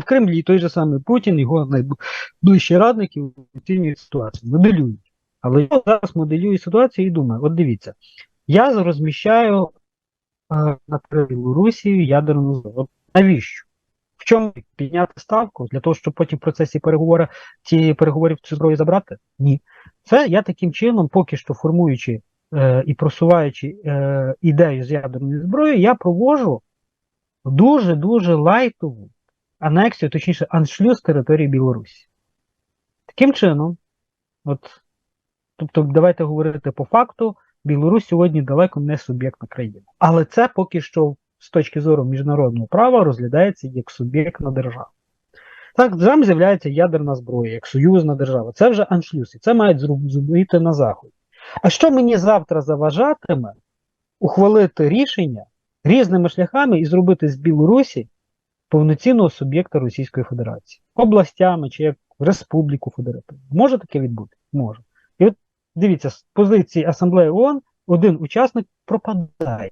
в Кремлі той же самий Путін, його найближчі радники оцінюють ситуацію, моделюють. Але я зараз моделюю ситуацію і думаю: от дивіться, я розміщаю е, на Білорусі ядерну зброю. Навіщо? В чому підняти ставку для того, щоб потім в процесі переговору ці переговорів цю зброю забрати? Ні. Це я таким чином, поки що формуючи е, і просуваючи е, ідею з ядерною зброєю, я провожу дуже-дуже лайтову анексію, точніше, аншлюз території Білорусі. Таким чином, от, тобто, давайте говорити по факту, Білорусь сьогодні далеко не суб'єктна країна. Але це поки що з точки зору міжнародного права розглядається як суб'єктна держава. Так, там з'являється ядерна зброя, як союзна держава. Це вже аншлюз, і це мають зробити на Заході. А що мені завтра заважатиме ухвалити рішення різними шляхами і зробити з Білорусі повноцінного суб'єкта Російської Федерації, областями чи як Республіку Федеративну? Може таке відбути? Може. І от дивіться, з позиції Асамблеї ООН один учасник пропадає.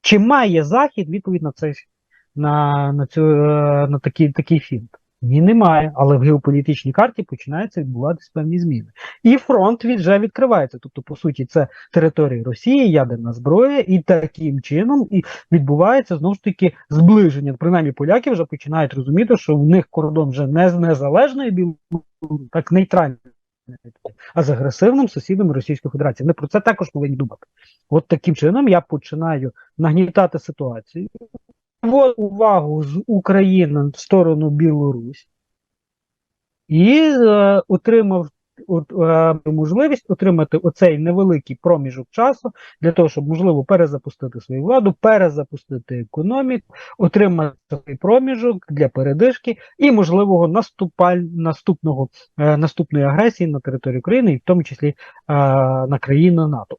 Чи має Захід відповідь на цей на, на, цю, е, на такий, такий фінт? Ні, немає, але в геополітичній карті починаються відбуватися певні зміни. І фронт вже відкривається. Тобто, по суті, це територія Росії, ядерна зброя, і таким чином і відбувається знову ж таки зближення. Принаймні, поляки вже починають розуміти, що в них кордон вже не з незалежної Білорусі, так нейтральний, а з агресивним сусідом Російської Федерації. Вони про це також повинні думати. От таким чином я починаю нагнітати ситуацію. Ввод увагу з України в сторону Білорусь і е, отримав от, можливість отримати оцей невеликий проміжок часу для того, щоб можливо перезапустити свою владу, перезапустити економіку, отримати проміжок для передишки і можливого наступаль, наступного е, наступної агресії на територію України, і в тому числі е, на країни НАТО.